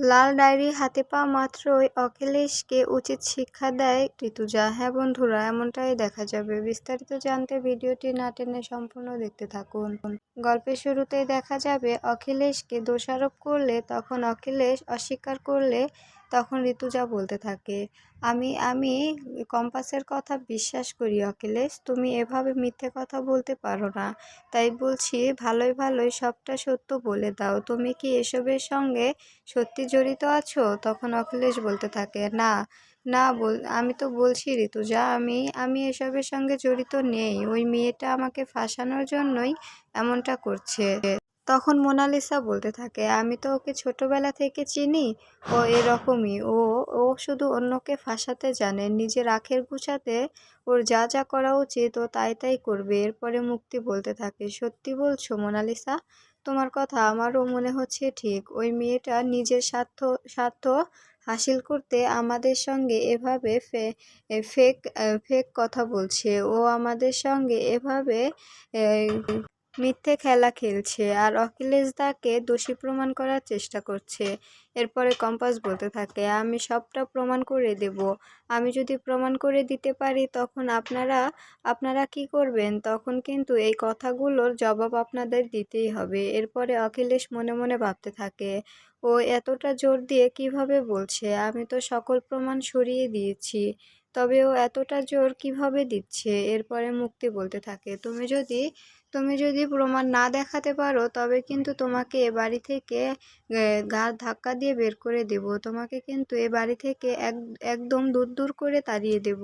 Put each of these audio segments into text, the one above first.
লাল diary হাতে পাওয়া মাত্রই অখিলেশকে উচিত শিক্ষা দেয় ঋতুজা হ্যাঁ বন্ধুরা, এমনটাই দেখা যাবে। বিস্তারিত জানতে ভিডিওটি না টেনে সম্পূর্ণ দেখতে থাকুন। গল্পের শুরুতেই দেখা যাবে, অখিলেশকে দোষারোপ করলে, তখন অখিলেশ অস্বীকার করলে তখন ঋতুজা বলতে থাকে। আমি আমি কম্পাসের কথা বিশ্বাস করি, অখিলেশ। তুমি এভাবে মিথ্যে কথা বলতে পারো না। তাই বলছি, ভালোই ভালোই সবটা সত্য বলে দাও। তুমি কি এসবের সঙ্গে সত্যি জড়িত আছো? তখন অখিলেশ বলতে থাকে, না না বল, আমি তো বলছি ঋতুজা, আমি আমি এসবের সঙ্গে জড়িত নেই। ওই মেয়েটা আমাকে ফাঁসানোর জন্যই এমনটা করছে। তখন মোনালিসা বলতে থাকে, আমি তো ওকে ছোটবেলা থেকে চিনি, ও এরকমই, ও ও শুধু অন্যকে ফাঁসাতে জানে, নিজের আখের গুছাতে ওর যা যা করা উচিত ও তাই তাই করবে। এরপরে মুক্তি বলতে থাকে, সত্যি বলছো মোনালিসা, তোমার কথা আমারও মনে হচ্ছে ঠিক। ওই মেয়েটা নিজের স্বার্থ স্বার্থ হাসিল করতে আমাদের সঙ্গে এভাবে ফেক ফেক কথা বলছে। ও আমাদের সঙ্গে এভাবে মিথ্যে খেলা খেলছে আর অখিলেশ দাকে দোষী প্রমাণ করার চেষ্টা করছে। এরপরে কম্পাস বলতে থাকে, আমি সবটা প্রমাণ করে দেব। আমি যদি প্রমাণ করে দিতে পারি, তখন আপনারা আপনারা কি করবেন? তখন কিন্তু এই কথাগুলোর জবাব আপনাদের দিতেই হবে। এরপরে অখিলেশ মনে মনে ভাবতে থাকে, ও এতটা জোর দিয়ে কীভাবে বলছে? আমি তো সকল প্রমাণ সরিয়ে দিয়েছি। তবে ও এতটা জোর কীভাবে দিচ্ছে? এরপরে মুক্তি বলতে থাকে, তুমি যদি তুমি যদি প্রমাণ না দেখাতে পারো, তবে কিন্তু তোমাকে এ বাড়ি থেকে ঘাড় ধাক্কা দিয়ে বের করে দেব। তোমাকে কিন্তু এ বাড়ি থেকে এক, একদম দূর দূর করে তাড়িয়ে দেব।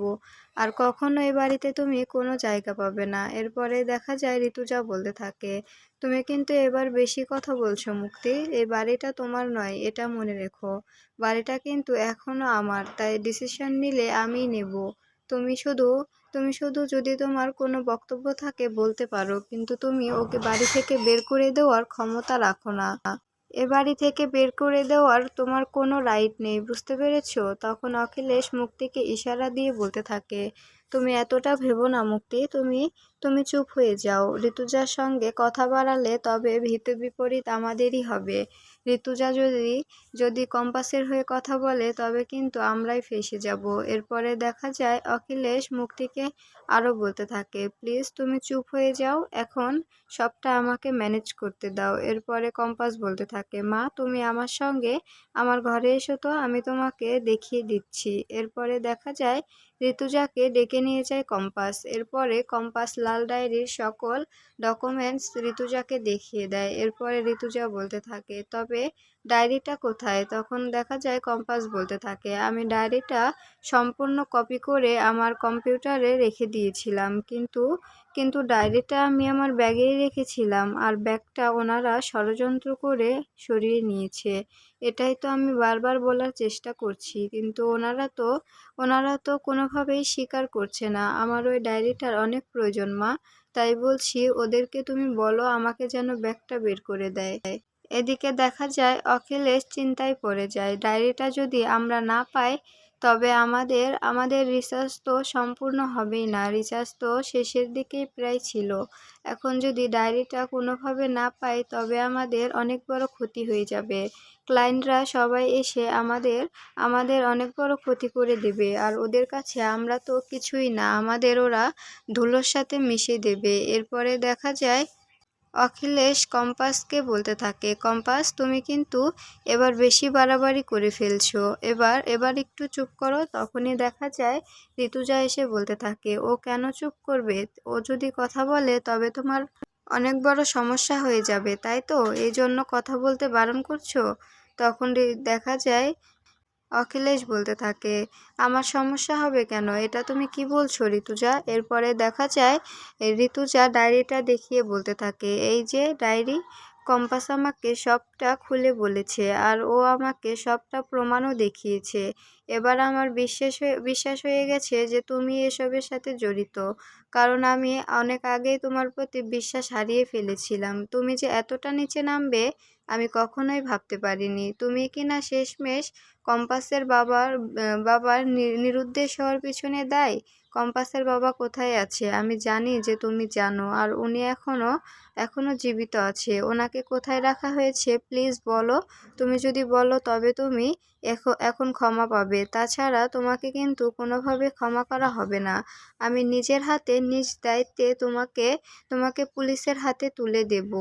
আর কখনো এ বাড়িতে তুমি কোনো জায়গা পাবে না। এরপরে দেখা যায়, ঋতুজা বলতে থাকে তুমি কিন্তু এবার বেশি কথা বলছো মুক্তি। এই বাড়িটা তোমার নয়, এটা মনে রেখো। বাড়িটা কিন্তু এখনও আমার, তাই ডিসিশন নিলে আমিই নেব। তুমি শুধু তুমি শুধু যদি তোমার কোনো বক্তব্য থাকে বলতে পারো, কিন্তু তুমি ওকে বাড়ি থেকে বের করে দেওয়ার ক্ষমতা রাখো না। এ বাড়ি থেকে বের করে দেওয়ার তোমার কোনো রাইট নেই, বুঝতে পেরেছ? তখন অখিলেশ মুক্তিকে ইশারা দিয়ে বলতে থাকে তুমি এতটা ভেবো না মুক্তি, তুমি তুমি চুপ হয়ে যাও। ঋতুজার সঙ্গে কথা বাড়ালে তবে ভিত বিপরীত আমাদেরই হবে। ঋতুজা যদি যদি কম্পাসের হয়ে কথা বলে তবে কিন্তু আমরাই ফেসে যাব। এরপরে দেখা যায় অখিলেশ মুক্তিকে আরও বলতে থাকে, প্লিজ তুমি চুপ হয়ে যাও, এখন সবটা আমাকে ম্যানেজ করতে দাও। এরপরে কম্পাস বলতে থাকে, মা, তুমি আমার সঙ্গে, আমার ঘরে এসো তো, আমি তোমাকে দেখিয়ে দিচ্ছি। এরপরে দেখা যায় ঋতুজাকে ডেকে নিয়ে যায় কম্পাস। এরপরে কম্পাস লাল ডায়েরির সকল ডকুমেন্টস ঋতুজাকে দেখিয়ে দেয়। এরপরে ঋতুজা বলতে থাকে, তবে ডায়েরিটা কোথায়? তখন দেখা যায় কম্পাস বলতে থাকে, আমি ডায়েরিটা সম্পূর্ণ কপি করে আমার কম্পিউটারে রেখে দিয়েছিলাম, কিন্তু কিন্তু ডায়েরিটা আমি আমার ব্যাগেই রেখেছিলাম আর ব্যাগটা ওনারা ষড়যন্ত্র করে সরিয়ে নিয়েছে। এটাই তো আমি বারবার বলার চেষ্টা করছি, কিন্তু ওনারা তো ওনারা তো কোনোভাবেই স্বীকার করছে না। আমার ওই ডায়েরিটার অনেক প্রয়োজন, মা। তাই বলছি, ওদেরকে তুমি বলো, আমাকে যেন ব্যাগটা বের করে দেয়। এদিকে দেখা যায়, অখিলেশ চিন্তায় পড়ে যায়। ডায়েরিটা যদি আমরা না পাই তবে আমাদের আমাদের রিচার্জ তো সম্পূর্ণ হবেই না। রিচার্জ তো শেষের দিকেই প্রায় ছিল। এখন যদি ডায়েরিটা কোনোভাবে না পাই, তবে আমাদের অনেক বড় ক্ষতি হয়ে যাবে। ক্লায়েন্টরা সবাই এসে আমাদের আমাদের অনেক বড় ক্ষতি করে দেবে। আর ওদের কাছে আমরা তো কিছুই না, আমাদের ওরা ধুলোর সাথে মিশে দেবে। এরপরে দেখা যায় অখিলেশ কম্পাসকে বলতে থাকে, কম্পাস, তুমি কিন্তু এবার বেশি বাড়াবাড়ি করে ফেলছো। এবার এবার একটু চুপ করো। তখনই দেখা যায় ঋতুজা এসে বলতে থাকে, ও কেন চুপ করবে? ও যদি কথা বলে, তবে তোমার অনেক বড় সমস্যা হয়ে যাবে, তাই তো? এই জন্য কথা বলতে বারণ করছ? তখন দেখা যায় অখিলেশ বলতে থাকে, আমার সমস্যা হবে কেন? এটা তুমি কি বলছো, ঋতুজা? এরপরে দেখা যায়, ঋতুজা ডায়েরিটা দেখিয়ে বলতে থাকে, এই যে ডায়েরি, কম্পাস আমাকে সবটা খুলে বলেছে আর ও আমাকে সবটা প্রমাণও দেখিয়েছে। এবার আমার বিশ্বাস হয়ে বিশ্বাস হয়ে গেছে যে তুমি এসবের সাথে জড়িত, কারণ আমি অনেক আগেই তোমার প্রতি বিশ্বাস হারিয়ে ফেলেছিলাম। তুমি যে এতটা নিচে নামবে, আমি কখনোই ভাবতে পারিনি। তুমি কি না শেষমেশ কম্পাসের বাবার বাবার নিরুদ্দেশ হওয়ার পিছনে দায়? কম্পাসের বাবা কোথায় আছে? আমি জানি যে তুমি জানো, আর উনি এখনও এখনও জীবিত আছে। ওনাকে কোথায় রাখা হয়েছে? প্লিজ বলো। তুমি যদি বলো, তবে তুমি এখন ক্ষমা পাবে। তাছাড়া তোমাকে কিন্তু কোনোভাবে ক্ষমা করা হবে না। আমি নিজের হাতে, নিজ দায়িত্বে তোমাকে তোমাকে পুলিশের হাতে তুলে দেব।